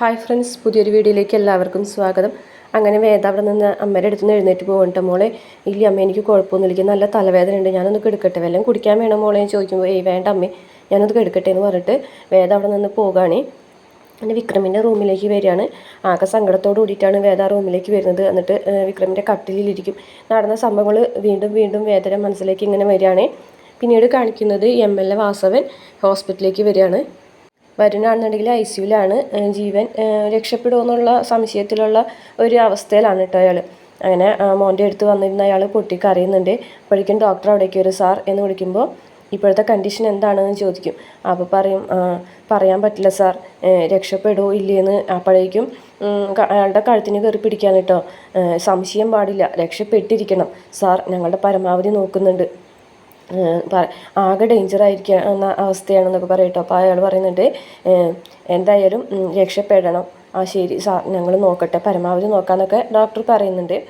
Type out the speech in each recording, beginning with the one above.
Hi friends പുതിയൊരു വീഡിയോയിലേക്ക് എല്ലാവർക്കും സ്വാഗതം. അങ്ങനെ വേദ അവിടെ നിന്ന് അമ്മയുടെ അടുത്ത് നിന്ന് എഴുന്നേറ്റ് പോകണ്ട മോളെ? ഇല്ല അമ്മ എനിക്ക് കുഴപ്പമൊന്നുമില്ല നല്ല തലവേദന ഉണ്ട്. ഞാനൊന്ന് കെടുക്കട്ടെ. വല്ലതും കുടിക്കാൻ വേണം മോളെ? ചോദിക്കുമ്പോൾ ഏയ് വേണ്ട അമ്മേ. ഞാനൊന്ന് കെടുക്കട്ടെ എന്ന് പറഞ്ഞിട്ട് വേദ അവിടെ നിന്ന് പോകുകയാണ് അങ്ങനെ വിക്രമിന്റെ റൂമിലേക്ക് വരികയാണ്. ആകെ സങ്കടത്തോട് കൂടിയിട്ടാണ് വേദ റൂമിലേക്ക് വരുന്നത്. എന്നിട്ട് വിക്രമിന്റെ കട്ടിലിരിക്കും നടന്ന സംഭവങ്ങൾ വീണ്ടും വീണ്ടും വേദന മനസ്സിലേക്ക് ഇങ്ങനെ വരികയാണ്. പിന്നീട് കാണിക്കുന്നത് എം എൽ എ വാസവൻ ഹോസ്പിറ്റലിലേക്ക് വരികയാണ്. വരുന്നാണെന്നുണ്ടെങ്കിൽ ഐ സിയുലാണ് ജീവൻ രക്ഷപ്പെടുമെന്നുള്ള രക്ഷപ്പെടുമോ സംശയത്തിലുള്ള ഒരു അവസ്ഥയിലാണ് കേട്ടോ അയാൾ അങ്ങനെ മോന്റെ അടുത്ത് വന്നിരുന്ന അയാൾ പൊട്ടിക്കറിയുന്നുണ്ട് അപ്പോഴേക്കും ഡോക്ടർ അവിടേക്ക് വരും സാർ എന്ന് വിളിക്കുമ്പോൾ ഇപ്പോഴത്തെ കണ്ടീഷൻ എന്താണെന്ന് ചോദിക്കും. അപ്പോൾ പറയും പറയാൻ പറ്റില്ല സാർ. രക്ഷപ്പെടുമോ ഇല്ലയെന്ന് അപ്പോഴേക്കും അയാളുടെ കഴുത്തിന് കയറി പിടിക്കാൻ കേട്ടോ. സംശയം പാടില്ല രക്ഷപ്പെട്ടിരിക്കണം. സാർ ഞങ്ങളുടെ പരമാവധി നോക്കുന്നുണ്ട്. ആകെ ഡേഞ്ചർ ആയിരിക്കുന്ന അവസ്ഥയാണെന്നൊക്കെ പറയട്ടോ. അപ്പോൾ അയാൾ പറയുന്നുണ്ട് എന്തായാലും രക്ഷപ്പെടണം. ആ ശരി സാർ ഞങ്ങൾ നോക്കട്ടെ പരമാവധി നോക്കാമെന്നൊക്കെ ഡോക്ടർ പറയുന്നുണ്ട്.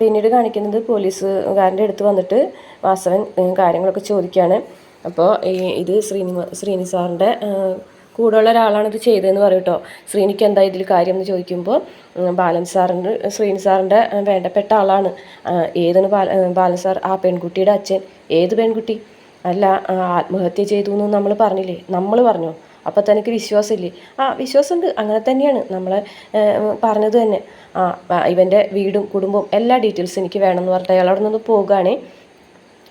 പിന്നീട് കാണിക്കുന്നത് പോലീസുകാരന്റെ അടുത്ത് വന്നിട്ട് വാസവൻ കാര്യങ്ങളൊക്കെ ചോദിക്കുകയാണ് അപ്പോൾ ഈ- ഇത് ശ്രീനി ശ്രീനി സാറിന്റെ കൂടെയുള്ള ഒരാളാണ് ഇത് ചെയ്തതെന്ന് പറയും കേട്ടോ. ശ്രീനിക്ക് എന്താ ഇതിൽ കാര്യം എന്ന് ചോദിക്കുമ്പോൾ ബാലൻ സാറിന്റെ ശ്രീനി സാറിന്റെ വേണ്ടപ്പെട്ട ആളാണ്. ഏതെന്ന് ബാലൻ സാർ? ആ പെൺകുട്ടിയുടെ അച്ഛൻ. ഏത് പെൺകുട്ടി? അല്ല ആത്മഹത്യ ചെയ്തു എന്ന് നമ്മൾ പറഞ്ഞില്ലേ? നമ്മൾ പറഞ്ഞു. അപ്പോൾ തനിക്ക് വിശ്വാസമില്ലേ? ആ വിശ്വാസമുണ്ട്. അങ്ങനെ തന്നെയാണ്. നമ്മൾ പറഞ്ഞത് തന്നെ. ആ ഇവന്റെ വീടും കുടുംബവും എല്ലാ ഡീറ്റെയിൽസും എനിക്ക് വേണമെന്ന് പറഞ്ഞിട്ട് അയാൾ അവിടെ നിന്ന് പോകുകയാണേ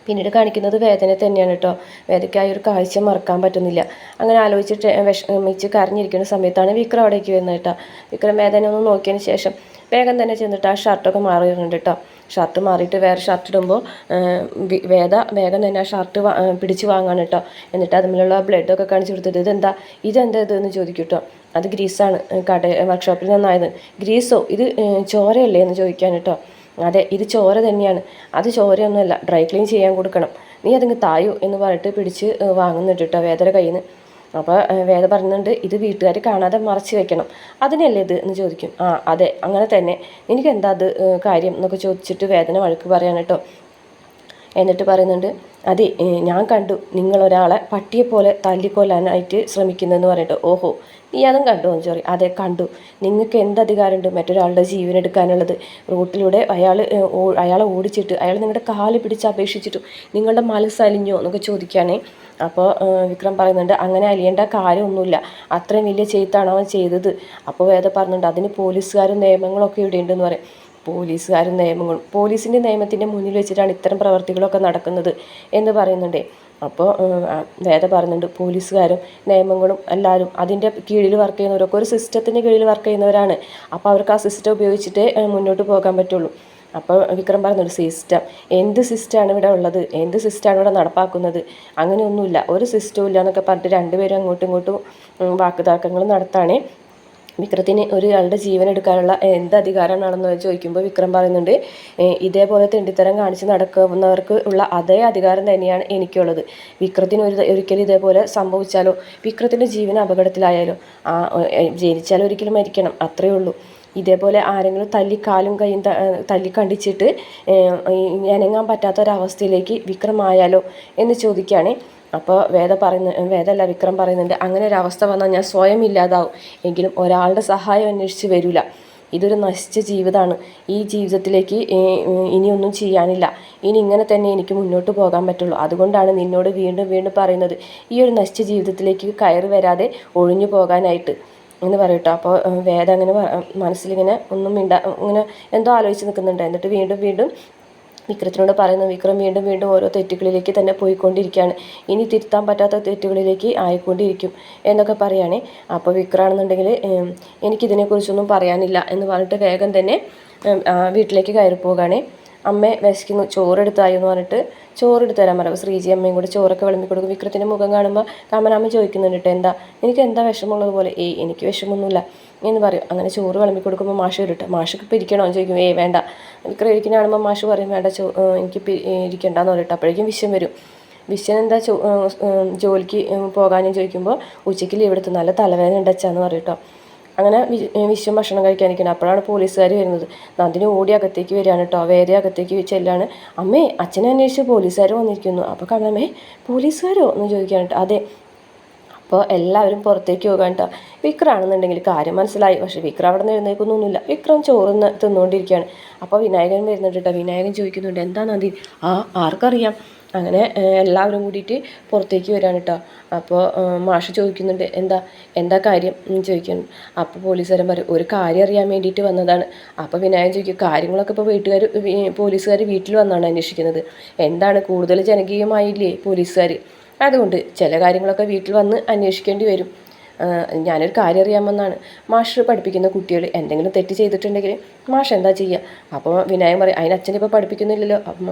പിന്നീട് കാണിക്കുന്നത് വേദന തന്നെയാണ് കേട്ടോ. വേദയ്ക്ക് ആ ഒരു കാഴ്ച മറക്കാൻ പറ്റുന്നില്ല. അങ്ങനെ ആലോചിച്ചിട്ട് വിഷമിച്ച് കരഞ്ഞിരിക്കുന്ന സമയത്താണ് വിക്രം അവിടേക്ക് വരുന്നത് കേട്ടോ. വിക്രം വേദന ഒന്ന് നോക്കിയതിന് ശേഷം വേഗം തന്നെ ചെന്നിട്ട് ആ ഷർട്ടൊക്കെ മാറിയിട്ടുണ്ട് കേട്ടോ. ഷർട്ട് മാറിയിട്ട് വേറെ ഷർട്ട് ഇടുമ്പോൾ വേദ വേഗം തന്നെ ആ ഷർട്ട് പിടിച്ച് വാങ്ങാണ് കേട്ടോ. എന്നിട്ട് അതിലുള്ള ബ്ലഡൊക്കെ കാണിച്ചു കൊടുത്തിട്ട് ഇതെന്താ? ഇതെന്താ ഇതെന്ന് ചോദിക്കും കേട്ടോ. അത് ഗ്രീസാണ്. കട വർക്ക്ഷോപ്പിൽ നിന്നായത്. ഗ്രീസോ? ഇത് ചോരയല്ലേ എന്ന് ചോദിക്കാൻ കേട്ടോ. അതെ ഇത് ചോര തന്നെയാണ്. അത് ചോരയൊന്നുമല്ല ഡ്രൈ ക്ലീൻ ചെയ്യാൻ കൊടുക്കണം. നീ അതിങ്ങ് തായു എന്ന് പറഞ്ഞിട്ട് പിടിച്ച് വാങ്ങുന്നുണ്ട് കേട്ടോ വേദന കയ്യിൽ നിന്ന് അപ്പോൾ വേദ പറയുന്നുണ്ട് ഇത് വീട്ടുകാർ കാണാതെ മറച്ച് വെക്കണം. അതിനല്ലേ ഇത് എന്ന് ചോദിക്കും. ആ അതെ അങ്ങനെ തന്നെ. എനിക്ക് എന്താ അത് കാര്യം എന്നൊക്കെ ചോദിച്ചിട്ട് വേദന വഴക്ക് പറയാൻ കേട്ടോ. എന്നിട്ട് പറയുന്നുണ്ട് അതെ ഞാൻ കണ്ടു നിങ്ങളൊരാളെ പട്ടിയെപ്പോലെ തല്ലിക്കൊല്ലാനായിട്ട് ശ്രമിക്കുന്നതെന്ന് പറഞ്ഞിട്ട്. ഓഹോ നീ അതും കണ്ടു മഞ്ചോറി ചോറി അതെ കണ്ടു. നിങ്ങൾക്ക് എന്ത് അധികാരമുണ്ട്? മറ്റൊരാളുടെ ജീവൻ എടുക്കാനുള്ളത്. റോട്ടിലൂടെ അയാൾ അയാളെ ഓടിച്ചിട്ട് അയാൾ നിങ്ങളുടെ കാൽ പിടിച്ച് അപേക്ഷിച്ചിട്ടു നിങ്ങളുടെ മനസ്സ് എന്നൊക്കെ ചോദിക്കുകയാണേ. അപ്പോൾ വിക്രം പറയുന്നുണ്ട് അങ്ങനെ അലിയേണ്ട കാര്യമൊന്നുമില്ല. അത്രയും വലിയ ചെയ്ത്താണ് അവൻ ചെയ്തത്. അപ്പോൾ വേദ പറഞ്ഞിട്ടുണ്ട് അതിന് പോലീസുകാരും നിയമങ്ങളൊക്കെ ഇവിടെ ഉണ്ടെന്ന് പറയും. പോലീസുകാരും നിയമങ്ങളും പോലീസിന്റെ നിയമത്തിന്റെ മുന്നിൽ വെച്ചിട്ടാണ് ഇത്തരം പ്രവർത്തികളൊക്കെ നടക്കുന്നത് എന്ന് പറയുന്നുണ്ട്. അപ്പോൾ നേരെ പറഞ്ഞിട്ടുണ്ട് പോലീസുകാരും നിയമങ്ങളും എല്ലാവരും അതിന്റെ കീഴിൽ വർക്ക് ചെയ്യുന്നവരൊക്കെ ഒരു സിസ്റ്റത്തിന്റെ കീഴിൽ വർക്ക് ചെയ്യുന്നവരാണ്. അപ്പോൾ അവർക്ക് ആ സിസ്റ്റം ഉപയോഗിച്ചിട്ടേ മുന്നോട്ട് പോകാൻ പറ്റുള്ളൂ. അപ്പോൾ വിക്രം പറഞ്ഞൊരു സിസ്റ്റം എന്ത് സിസ്റ്റമാണ് ഇവിടെ ഉള്ളത്? എന്ത് സിസ്റ്റമാണ് ഇവിടെ നടപ്പാക്കുന്നത്? അങ്ങനെയൊന്നുമില്ല. ഒരു സിസ്റ്റവും ഇല്ല എന്നൊക്കെ പറഞ്ഞിട്ട് രണ്ടുപേരും അങ്ങോട്ടും ഇങ്ങോട്ടും വാക്കുതർക്കങ്ങൾ നടത്താണേ വിക്രത്തിന് ഒരാളുടെ ജീവൻ എടുക്കാനുള്ള എന്ത് അധികാരമാണെന്ന് ചോദിക്കുമ്പോൾ വിക്രം പറയുന്നുണ്ട് ഇതേപോലെ തെണ്ടിത്തരം കാണിച്ച് നടക്കുന്നവർക്ക് ഉള്ള അതേ അധികാരം തന്നെയാണ് എനിക്കുള്ളത്. വിക്രത്തിന് ഒരു ഒരിക്കലും ഇതേപോലെ സംഭവിച്ചാലോ? വിക്രത്തിന്റെ ജീവൻ അപകടത്തിലായാലോ? ആ ജനിച്ചാൽ ഒരിക്കലും മരിക്കണം അത്രയേ ഉള്ളൂ. ഇതേപോലെ ആരെങ്കിലും തല്ലി കാലും കൈയും തല്ലി കണ്ടിച്ചിട്ട് ഞാനെങ്ങാൻ പറ്റാത്ത പറ്റാത്തൊരവസ്ഥയിലേക്ക് വിക്രം ആയാലോ എന്ന് ചോദിക്കുകയാണ് അപ്പോൾ വേദ പറയുന്ന വേദല്ല വിക്രം പറയുന്നുണ്ട് അങ്ങനെ ഒരു അവസ്ഥ വന്നാൽ ഞാൻ സ്വയം ഇല്ലാതാവും. എങ്കിലും ഒരാളുടെ സഹായം അന്വേഷിച്ച് വരില്ല ഇതൊരു നശിച്ച ജീവിതമാണ്. ഈ ജീവിതത്തിലേക്ക് ഇനിയൊന്നും ചെയ്യാനില്ല. ഇനി ഇങ്ങനെ തന്നെ എനിക്ക് മുന്നോട്ട് പോകാൻ പറ്റുള്ളൂ. അതുകൊണ്ടാണ് നിന്നോട് വീണ്ടും വീണ്ടും പറയുന്നത് ഈ ഒരു നശിച്ച ജീവിതത്തിലേക്ക് കയറി വരാതെ ഒഴിഞ്ഞു പോകാനായിട്ട്. എന്ന് കേട്ടോ അപ്പോൾ വേദ അങ്ങനെ മനസ്സിലിങ്ങനെ ഒന്നും മിണ്ട ഇങ്ങനെ എന്തോ ആലോചിച്ച് നിൽക്കുന്നുണ്ട് എന്നിട്ട് വീണ്ടും വീണ്ടും വിക്രത്തിനോട് പറയുന്നു വിക്രം വീണ്ടും വീണ്ടും ഓരോ തെറ്റുകളിലേക്ക് തന്നെ പോയിക്കൊണ്ടിരിക്കുകയാണ്. ഇനി തിരുത്താൻ പറ്റാത്ത തെറ്റുകളിലേക്ക് ആയിക്കൊണ്ടിരിക്കും എന്നൊക്കെ പറയുകയാണേ അപ്പോൾ വിക്രമാണെന്നുണ്ടെങ്കിൽ എനിക്കിതിനെക്കുറിച്ചൊന്നും പറയാനില്ല എന്ന് പറഞ്ഞിട്ട് വേഗം തന്നെ വീട്ടിലേക്ക് കയറി പോവുകയാണേ അമ്മ വിശക്കുന്നു. ചോറെടുത്തായി എന്ന് പറഞ്ഞിട്ട് ചോറെടുത്ത് തരാൻ പറയും ശ്രീജി അമ്മയും കൂടെ ചോറൊക്കെ വിളമ്പി കൊടുക്കും. വിക്രത്തിന്റെ മുഖം കാണുമ്പോൾ കമലാമ്മ ചോദിക്കുന്നുണ്ട് കേട്ടോ എന്താ? എനിക്ക് എന്താ വിഷമമുള്ളത് പോലെ ഏയ് എനിക്ക് വിഷമമൊന്നുമില്ല എന്ന് പറയും. അങ്ങനെ ചോറ് വിളമ്പി കൊടുക്കുമ്പോൾ മാഷ് വരും മാഷൊക്കെ പിരിക്കണോ എന്ന് ചോദിക്കും. ഏയ് വേണ്ട. വിക്രം ഇരിക്കുന്ന മാഷ് പറയും വേണ്ട ചോ എനിക്ക് ഇരിക്കണ്ടെന്ന് പറഞ്ഞിട്ട് അപ്പോഴേക്കും വിഷം വരും. വിശ്വൻ എന്താ ജോലിക്ക് പോകാനും ചോദിക്കുമ്പോൾ ഉച്ചയ്ക്ക് ലീവ് നല്ല തലവേദന ഉണ്ടച്ചാന്ന് പറയും അങ്ങനെ വിശ്വം ഭക്ഷണം കഴിക്കാനിരിക്കണം. അപ്പോഴാണ് പോലീസുകാർ വരുന്നത്. നന്ദിനി ഓടി അകത്തേക്ക് വരികയാണ് കേട്ടോ വേറെ അകത്തേക്ക് ചെല്ലാണ്. അമ്മേ അച്ഛനെ അന്വേഷിച്ച് പോലീസുകാർ വന്നിരിക്കുന്നു. അപ്പോൾ കമലമ്മേ പോലീസുകാരോ എന്ന് ചോദിക്കുകയാണ് കേട്ടോ അതെ. അപ്പോൾ എല്ലാവരും പുറത്തേക്ക് പോകാൻ കേട്ടോ വിക്രാണെന്നുണ്ടെങ്കിൽ കാര്യം മനസ്സിലായി. പക്ഷേ വിക്രം അവിടെ നിന്ന് എഴുന്നേൽക്കുന്നൊന്നുമില്ല. വിക്രം ചോറുന്ന് തിന്നുകൊണ്ടിരിക്കുകയാണ്. അപ്പോൾ വിനായകൻ വരുന്നുണ്ട് കേട്ടോ വിനായകൻ ചോദിക്കുന്നുണ്ട് എന്താ നന്ദി? ആ ആർക്കറിയാം? അങ്ങനെ എല്ലാവരും കൂടിയിട്ട് പുറത്തേക്ക് വരാണ് കേട്ടോ അപ്പോൾ മാഷ് ചോദിക്കുന്നുണ്ട് എന്താ എന്താ കാര്യം? ചോദിക്കുന്നു അപ്പോൾ പോലീസുകാരൻ പറയും ഒരു കാര്യം അറിയാൻ വേണ്ടിയിട്ട് വന്നതാണ്. അപ്പോൾ വിനായകൻ ചോദിക്കും കാര്യങ്ങളൊക്കെ ഇപ്പോൾ വീട്ടുകാർ പോലീസുകാർ വീട്ടിൽ വന്നാണ് അന്വേഷിക്കുന്നത്. എന്താണ് കൂടുതൽ ജനകീയമായില്ലേ പോലീസുകാർ? അതുകൊണ്ട് ചില കാര്യങ്ങളൊക്കെ വീട്ടിൽ വന്ന് അന്വേഷിക്കേണ്ടി വരും. ഞാനൊരു കാര്യം അറിയാമെന്നാണ് മാഷ് പഠിപ്പിക്കുന്ന കുട്ടികൾ എന്തെങ്കിലും തെറ്റ് ചെയ്തിട്ടുണ്ടെങ്കിൽ മാഷ് എന്താ ചെയ്യുക? അപ്പോൾ വിനായകൻ പറയും അതിന് അച്ഛനെ ഇപ്പോൾ പഠിപ്പിക്കുന്നില്ലല്ലോ. അപ്പം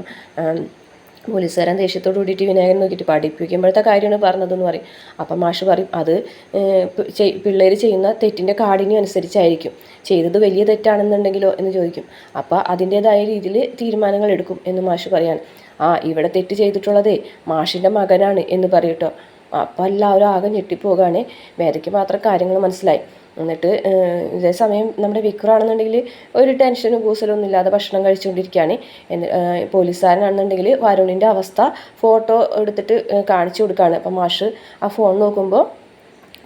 പോലീസുകാരൻ ദേഷ്യത്തോട് കൂടിയിട്ട് വിനായകൻ നോക്കിയിട്ട് പഠിപ്പിക്കുമ്പോഴത്തെ കാര്യമാണ് പറഞ്ഞതെന്ന് പറയും. അപ്പം മാഷ് പറയും അത് പിള്ളേർ ചെയ്യുന്ന തെറ്റിന്റെ കാഠിന്യം അനുസരിച്ചായിരിക്കും. ചെയ്തത് വലിയ തെറ്റാണെന്നുണ്ടെങ്കിലോ? എന്ന് ചോദിക്കും. അപ്പോൾ അതിന്റേതായ രീതിയിൽ തീരുമാനങ്ങൾ എടുക്കും എന്ന് മാഷ് പറയാൻ ആ ഇവിടെ തെറ്റ് ചെയ്തിട്ടുള്ളതേ മാഷിന്റെ മകനാണ് എന്ന് പറയൂട്ടോ അപ്പോൾ എല്ലാവരും ആകെ ഞെട്ടിപ്പോകാണ്. വേദയ്ക്ക് മാത്രം കാര്യങ്ങൾ മനസ്സിലായി. എന്നിട്ട് ഇതേ സമയം നമ്മുടെ വിക്രാണെന്നുണ്ടെങ്കിൽ ഒരു ടെൻഷനും കൂസലൊന്നും ഇല്ലാതെ ഭക്ഷണം കഴിച്ചുകൊണ്ടിരിക്കുകയാണ്. പോലീസുകാരനാണെന്നുണ്ടെങ്കിൽ വരുണിന്റെ അവസ്ഥ ഫോട്ടോ എടുത്തിട്ട് കാണിച്ചു കൊടുക്കുകയാണ്. അപ്പം മാഷ് ആ ഫോൺ നോക്കുമ്പോൾ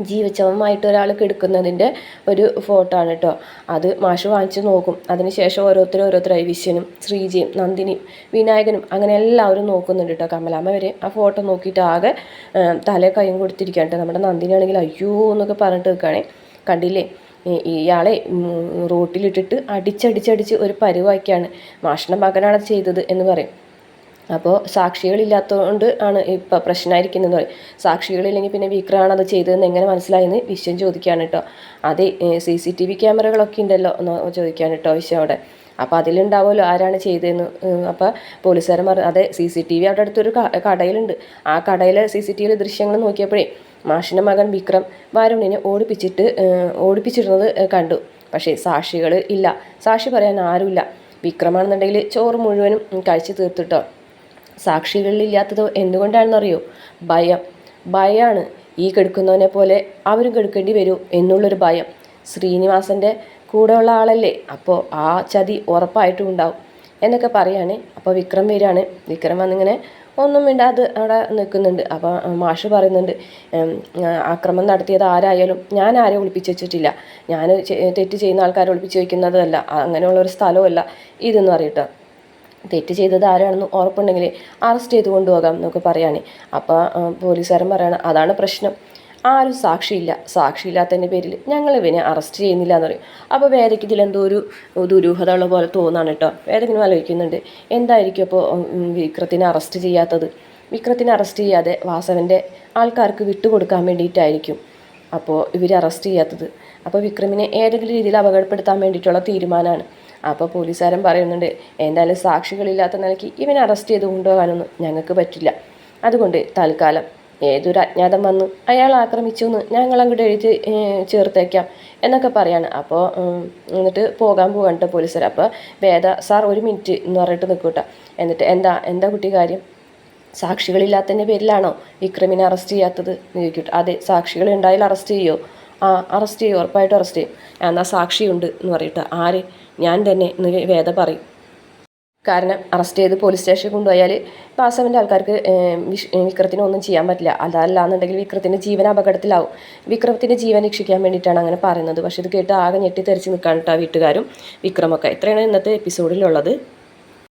ജീവിച്ചവമായിട്ട് ഒരാൾ കിടക്കുന്നതിന്റെ ഒരു ഫോട്ടോ ആണ് കേട്ടോ. അത് മാഷ് വാങ്ങിച്ച് നോക്കും. അതിനുശേഷം ഓരോരുത്തരും ഓരോരുത്തരായി വിശ്വനും ശ്രീജയും നന്ദിനിയും വിനായകനും അങ്ങനെ എല്ലാവരും നോക്കുന്നുണ്ട് കേട്ടോ. കമലാമ്മ വരെ ആ ഫോട്ടോ നോക്കിയിട്ട് ആകെ തല കൈയും കൊടുത്തിരിക്കുകയാണ് കേട്ടോ. നമ്മുടെ നന്ദിനിയാണെങ്കിൽ അയ്യോ എന്നൊക്കെ പറഞ്ഞിട്ട് നിൽക്കുകയാണേ. കണ്ടില്ലേ? ഇയാളെ റോട്ടിലിട്ടിട്ട് അടിച്ചടിച്ചടിച്ച് ഒരു പരുവാക്കിയാണ്. മാഷിന്റെ മകനാണ് ചെയ്തത് എന്ന് പറയും. അപ്പോൾ സാക്ഷികളില്ലാത്തതുകൊണ്ട് ആണ് ഇപ്പോൾ പ്രശ്നമായിരിക്കുന്നത് പറയും. സാക്ഷികളില്ലെങ്കിൽ പിന്നെ വിക്രമാണ് അത് ചെയ്തതെന്ന് എങ്ങനെ മനസ്സിലായെന്ന് വിശ്വം ചോദിക്കുകയാണ് കേട്ടോ അതെ സി സി ടി വി ക്യാമറകളൊക്കെ ഉണ്ടല്ലോ എന്ന് ചോദിക്കുകയാണ് കേട്ടോ വിശ്വം അവിടെ. അപ്പോൾ അതിലുണ്ടാവുമല്ലോ ആരാണ് ചെയ്തതെന്ന് അപ്പോൾ പോലീസുകാരൻ പറഞ്ഞു അതെ സി സി ടി വി അവിടെ അടുത്തൊരു കടയിലുണ്ട്. ആ കടയിലെ സി സി ടി വിയിലെ ദൃശ്യങ്ങൾ നോക്കിയപ്പോഴേ മാഷിന്റെ മകൻ വിക്രം വരുണിനെ ഓടിപ്പിച്ചിട്ട് ഓടിപ്പിച്ചിരുന്നത് കണ്ടു. പക്ഷേ സാക്ഷികൾ ഇല്ല. സാക്ഷി പറയാൻ ആരുമില്ല. വിക്രമാണെന്നുണ്ടെങ്കിൽ ചോറ് മുഴുവനും കഴിച്ചു കഴിച്ച് തീർത്തിട്ടോ? സാക്ഷികളിലില്ലാത്തത് എന്തുകൊണ്ടാണെന്നറിയോ? ഭയം. ഭയമാണ് ഈ കെടുക്കുന്നവനെ പോലെ അവരും കെടുക്കേണ്ടി വരും എന്നുള്ളൊരു ഭയം. ശ്രീനിവാസന്റെ കൂടെയുള്ള ആളല്ലേ? അപ്പോൾ ആ ചതി ഉറപ്പായിട്ടും ഉണ്ടാവും. എന്നൊക്കെ പറയാണ്. അപ്പോൾ വിക്രം വരികയാണ്. വിക്രം വന്നിങ്ങനെ ഒന്നും മിണ്ടാതെ അവിടെ നിൽക്കുന്നുണ്ട്. അപ്പോൾ മാഷ് പറയുന്നുണ്ട് ആക്രമം നടത്തിയത് ആരായാലും ഞാൻ ആരെയും ഒളിപ്പിച്ച് വെച്ചിട്ടില്ല. ഞാൻ തെറ്റ് ചെയ്യുന്ന ആൾക്കാരെ ഒളിപ്പിച്ച് വയ്ക്കുന്നതല്ല അങ്ങനെയുള്ള ഒരു സ്ഥലമല്ല ഇതെന്ന് പറയട്ടെ. തെറ്റ് ചെയ്തത് ആരാണെന്ന് ഉറപ്പുണ്ടെങ്കിൽ അറസ്റ്റ് ചെയ്ത് കൊണ്ടുപോകാം എന്നൊക്കെ പറയാണ്. അപ്പോൾ പോലീസുകാരൻ പറയണം അതാണ് പ്രശ്നം. ആരും സാക്ഷിയില്ല. സാക്ഷിയില്ലാത്തതിന്റെ പേരിൽ ഞങ്ങൾ ഇവനെ അറസ്റ്റ് ചെയ്യുന്നില്ല എന്ന് പറയും. അപ്പോൾ വേദയ്ക്ക് ഇതിലെന്തോ ഒരു ദുരൂഹത ഉള്ള പോലെ തോന്നാണ് കേട്ടോ. വേദക്കിനും ആലോചിക്കുന്നുണ്ട്. എന്തായിരിക്കും അപ്പോൾ വിക്രത്തിനെ അറസ്റ്റ് ചെയ്യാത്തത്? വിക്രത്തിനെ അറസ്റ്റ് ചെയ്യാതെ വാസവന്റെ ആൾക്കാർക്ക് വിട്ടുകൊടുക്കാൻ വേണ്ടിയിട്ടായിരിക്കും അപ്പോൾ ഇവർ അറസ്റ്റ് ചെയ്യാത്തത്. അപ്പോൾ വിക്രമിനെ ഏതെങ്കിലും രീതിയിൽ അപകടപ്പെടുത്താൻ വേണ്ടിയിട്ടുള്ള തീരുമാനമാണ്. അപ്പോൾ പോലീസുകാരൻ പറയുന്നുണ്ട് എന്തായാലും സാക്ഷികളില്ലാത്ത നിലയ്ക്ക് ഇവനെ അറസ്റ്റ് ചെയ്ത് കൊണ്ടുപോകാനൊന്നും ഞങ്ങൾക്ക് പറ്റില്ല. അതുകൊണ്ട് തൽക്കാലം ഏതൊരു അജ്ഞാതം വന്നു അയാൾ ആക്രമിച്ചു എന്ന് ഞങ്ങൾ അങ്ങോട്ട് എഴുതി ചേർത്തേക്കാം എന്നൊക്കെ പറയാണ്. അപ്പോൾ എന്നിട്ട് പോകാൻ പോകണ്ട പോലീസുകാർ. അപ്പോൾ വേദ സാർ ഒരു മിനിറ്റ് എന്ന് പറഞ്ഞിട്ട് നിൽക്കൂട്ട. എന്നിട്ട് എന്താ എന്താ കുട്ടി കാര്യം? സാക്ഷികളില്ലാത്തതിന്റെ പേരിലാണോ വിക്രമിനെ അറസ്റ്റ് ചെയ്യാത്തത്? ചോദിക്കട്ടെ. അതെ സാക്ഷികൾ ഉണ്ടായാൽ അറസ്റ്റ് ചെയ്യുമോ ആ അറസ്റ്റ് ചെയ്യും ഉറപ്പായിട്ടും അറസ്റ്റ് ചെയ്യും. എന്നാൽ സാക്ഷിയുണ്ട് എന്ന് പറയട്ടെ. ആര്? ഞാൻ തന്നെ എന്ന് വേദ പറയും. കാരണം അറസ്റ്റ് ചെയ്ത് പോലീസ് സ്റ്റേഷനിൽ കൊണ്ടുപോയാൽ വാസവന്റെ ആൾക്കാർക്ക് വിക്രത്തിന് ഒന്നും ചെയ്യാൻ പറ്റില്ല. അതല്ല എന്നുണ്ടെങ്കിൽ വിക്രത്തിന്റെ ജീവൻ അപകടത്തിലാവും. വിക്രത്തിന്റെ ജീവൻ രക്ഷിക്കാൻ വേണ്ടിയിട്ടാണ് അങ്ങനെ പറയുന്നത്. പക്ഷേ ഇത് കേട്ട് ആകെ ഞെട്ടിത്തെറിച്ച് നിൽക്കാൻ കേട്ടോ വീട്ടുകാരും വിക്രമൊക്കെ. ഇത്രയാണ് ഇന്നത്തെ എപ്പിസോഡിലുള്ളത്